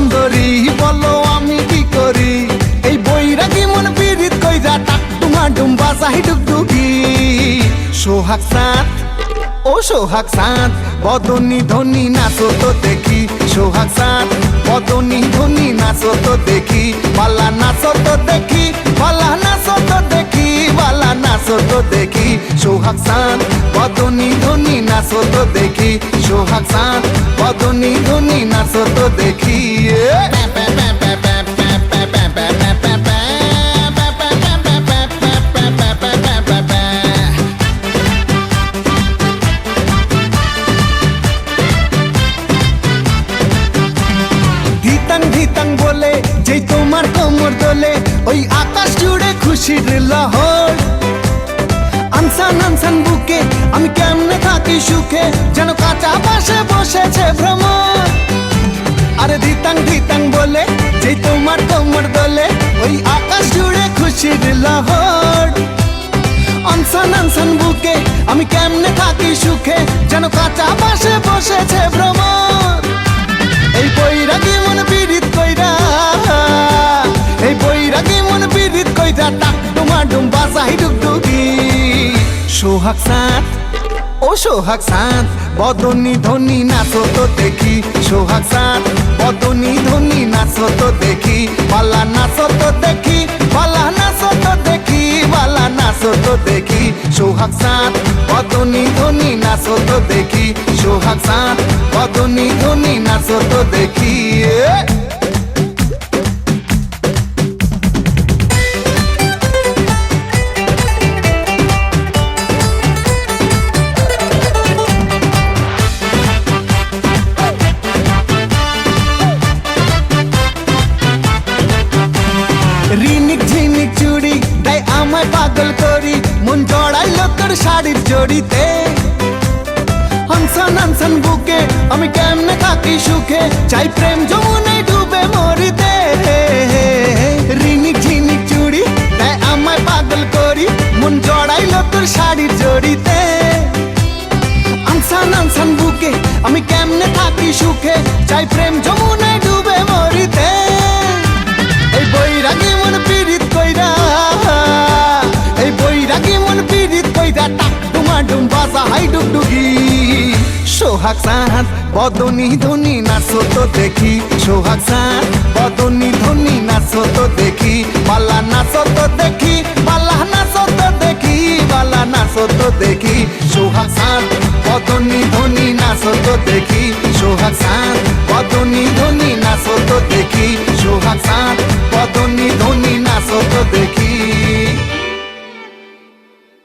সুন্দরী, বলো আমি কি করি? এই বৈরাগী মন পিরিত যা টাক টুমা ডুম্বা চাহি ডুগডুগি। সোহাগ সাত ও সোহাগ সাত বদনি ধনি নাচো তো দেখি। সোহাগ সাত বদনি ধনি নাচো তো দেখি। পালা নাচো তো দেখি পালা নাচো তো দেখি পালা নাচো তো দেখি। সোহাগ সাত বদনি ধনি নাচো তো দেখি। সোহাগ সাত বদনি ধনি নাচো তো দেখি। দোলে ওই আকাশ জুড়ে খুশির লহর। আনসান আনসান বুকে আমি কেমনে থাকি সুখে, যেন কাঁচা পাশে বসেছে ভ্রমণ আরে ধিতাং ধিতাং বলে, যেই তোমার কোমর দোলে, ওই আকাশ জুড়ে খুশির লহর। আনসান আনসান বুকে আমি কেমনে থাকি সুখে, যেন কাঁচা পাশে বসেছে সোহাগ সাঁত। ও সোহাগ সাঁত, বদনি ধনি নাচো তো দেখি। সোহাগ সাঁত, বদনি ধনি নাচো তো দেখি। পালা নাচো তো দেখি পালা নাচো তো দেখি পালা নাচো তো দেখি। সোহাগ সাঁত, বদনি ধনি নাচো তো দেখি। সোহাগ সাঁত, বদনি ধনি নাচো তো দেখি। তোর শাড়ির জড়িতে। হনসন হনসন বুকে আমি কেমনে থাকি সুখে? চাই প্রেম যমুনায় ডুবে মরিতে। রিনিক চুড়ি তাই আমায় পাগল করি। মন জড়াইলো তোর শাড়ির জড়িতে। আনসান আনসান বুকে আমি কেমনে থাকি সুখে? চাই প্রেম যমুনায় হাই ডুগডুগি। সোহাগ সাহাত বদনি ধনি, নাচো তো দেখি। সোহাগ সাহাত বদনি ধনি, নাচো তো দেখি। পালা নাচো তো দেখি পালা নাচো তো দেখি পালা নাচো তো দেখি। সোহাগ সাহাত বদনি ধনি, নাচো তো দেখি। সোহাগ সাহাত বদনি ধনি, নাচো তো দেখি। সোহাগ সাহাত বদনি ধনি, নাচো তো দেখি।